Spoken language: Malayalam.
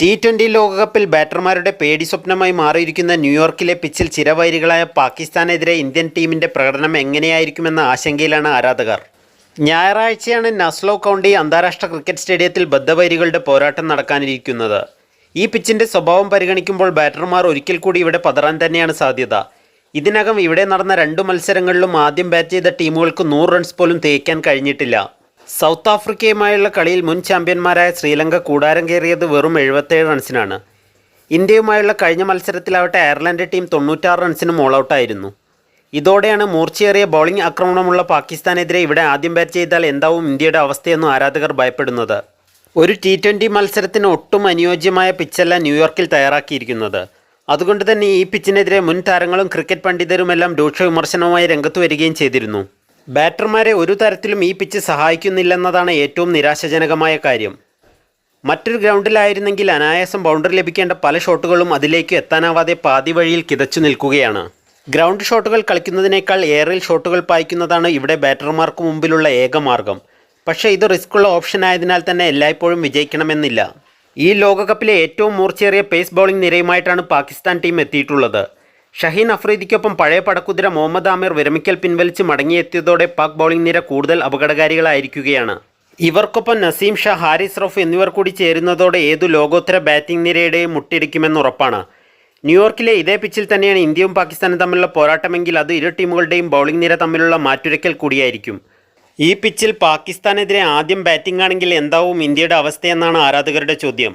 ടി ട്വന്റി ലോകകപ്പിൽ ബാറ്റർമാരുടെ പേടി സ്വപ്നമായി മാറിയിരിക്കുന്ന ന്യൂയോർക്കിലെ പിച്ചിൽ ചിരവൈരികളായ പാകിസ്ഥാനെതിരെ ഇന്ത്യൻ ടീമിന്റെ പ്രകടനം എങ്ങനെയായിരിക്കുമെന്ന ആശങ്കയിലാണ് ആരാധകർ. ഞായറാഴ്ചയാണ് നസ്ലോ കൗണ്ടി അന്താരാഷ്ട്ര ക്രിക്കറ്റ് സ്റ്റേഡിയത്തിൽ ബദ്ധവൈരികളുടെ പോരാട്ടം നടക്കാനിരിക്കുന്നത്. ഈ പിച്ചിന്റെ സ്വഭാവം പരിഗണിക്കുമ്പോൾ ബാറ്റർമാർ ഒരിക്കൽ കൂടി ഇവിടെ പതറാൻ തന്നെയാണ് സാധ്യത. ഇതിനകം ഇവിടെ നടന്ന രണ്ട് മത്സരങ്ങളിലും ആദ്യം ബാറ്റ് ചെയ്ത ടീമുകൾക്ക് നൂറ് റൺസ് പോലും തേക്കാൻ കഴിഞ്ഞിട്ടില്ല. സൗത്ത് ആഫ്രിക്കയുമായുള്ള കളിയിൽ മുൻ ചാമ്പ്യന്മാരായ ശ്രീലങ്ക കൂടാരം കയറിയത് വെറും എഴുപത്തേഴ് റൺസിനാണ്. ഇന്ത്യയുമായുള്ള കഴിഞ്ഞ മത്സരത്തിലാവട്ടെ അയർലൻഡ് ടീം തൊണ്ണൂറ്റാറ് റൺസിനും ഓൾ ഔട്ടായിരുന്നു ഇതോടെയാണ് മൂർച്ചയേറിയ ബൗളിംഗ് ആക്രമണമുള്ള പാകിസ്ഥാനെതിരെ ഇവിടെ ആദ്യം ബാറ്റ് ചെയ്താൽ എന്താവും ഇന്ത്യയുടെ അവസ്ഥയെന്നും ആരാധകർ ഭയപ്പെടുന്നത്. ഒരു ടി ട്വന്റി മത്സരത്തിന് ഒട്ടും അനുയോജ്യമായ പിച്ചല്ല ന്യൂയോർക്കിൽ തയ്യാറാക്കിയിരിക്കുന്നത്. അതുകൊണ്ട് തന്നെ ഈ പിച്ചിനെതിരെ മുൻ താരങ്ങളും ക്രിക്കറ്റ് പണ്ഡിതരുമെല്ലാം രൂക്ഷ വിമർശനവുമായി രംഗത്ത് വരികയും ചെയ്തിരുന്നു. ബാറ്റർമാരെ ഒരു തരത്തിലും ഈ പിച്ച് സഹായിക്കുന്നില്ലെന്നതാണ് ഏറ്റവും നിരാശാജനകമായ കാര്യം. മറ്റൊരു ഗ്രൗണ്ടിലായിരുന്നെങ്കിൽ അനായാസം ബൗണ്ടറി ലഭിക്കേണ്ട പല ഷോട്ടുകളും അതിലേക്ക് എത്താനാവാതെ പാതി വഴിയിൽ കിതച്ചു നിൽക്കുകയാണ്. ഗ്രൗണ്ട് ഷോട്ടുകൾ കളിക്കുന്നതിനേക്കാൾ എയറിൽ ഷോട്ടുകൾ പായിക്കുന്നതാണ് ഇവിടെ ബാറ്റർമാർക്ക് മുമ്പിലുള്ള ഏക മാർഗം. പക്ഷേ ഇത് റിസ്ക്കുള്ള ഓപ്ഷൻ ആയതിനാൽ തന്നെ എല്ലായ്പ്പോഴും വിജയിക്കണമെന്നില്ല. ഈ ലോകകപ്പിലെ ഏറ്റവും മൂർച്ചയേറിയ പേസ് ബൗളിംഗ് നിരയുമായിട്ടാണ് പാകിസ്ഥാൻ ടീം എത്തിയിട്ടുള്ളത്. ഷഹീൻ അഫ്രീദിക്കൊപ്പം പഴയ പടക്കുതിര മുഹമ്മദ് ആമിർ വിരമിക്കൽ പിൻവലിച്ച് മടങ്ങിയെത്തിയതോടെ പാക് ബൗളിംഗ് നിര കൂടുതൽ അപകടകാരികളായിരിക്കുകയാണ്. ഇവർക്കൊപ്പം നസീം ഷാ ഹാരിസ് റഫ് എന്നിവർ കൂടി ചേരുന്നതോടെ ഏതു ലോകോത്തര ബാറ്റിംഗ് നിരയുടെയും മുട്ടിടിക്കുമെന്നുറപ്പാണ് ന്യൂയോർക്കിലെ ഇതേ പിച്ചിൽ തന്നെയാണ് ഇന്ത്യയും പാകിസ്ഥാനും തമ്മിലുള്ള പോരാട്ടമെങ്കിൽ അത് ഇരു ടീമുകളുടെയും ബൗളിംഗ് നിര തമ്മിലുള്ള മാറ്റുരയ്ക്കൽ കൂടിയായിരിക്കും. ഈ പിച്ചിൽ പാകിസ്ഥാനെതിരെ ആദ്യം ബാറ്റിംഗ് ആണെങ്കിൽ എന്താവും ഇന്ത്യയുടെ അവസ്ഥയെന്നാണ് ആരാധകരുടെ ചോദ്യം.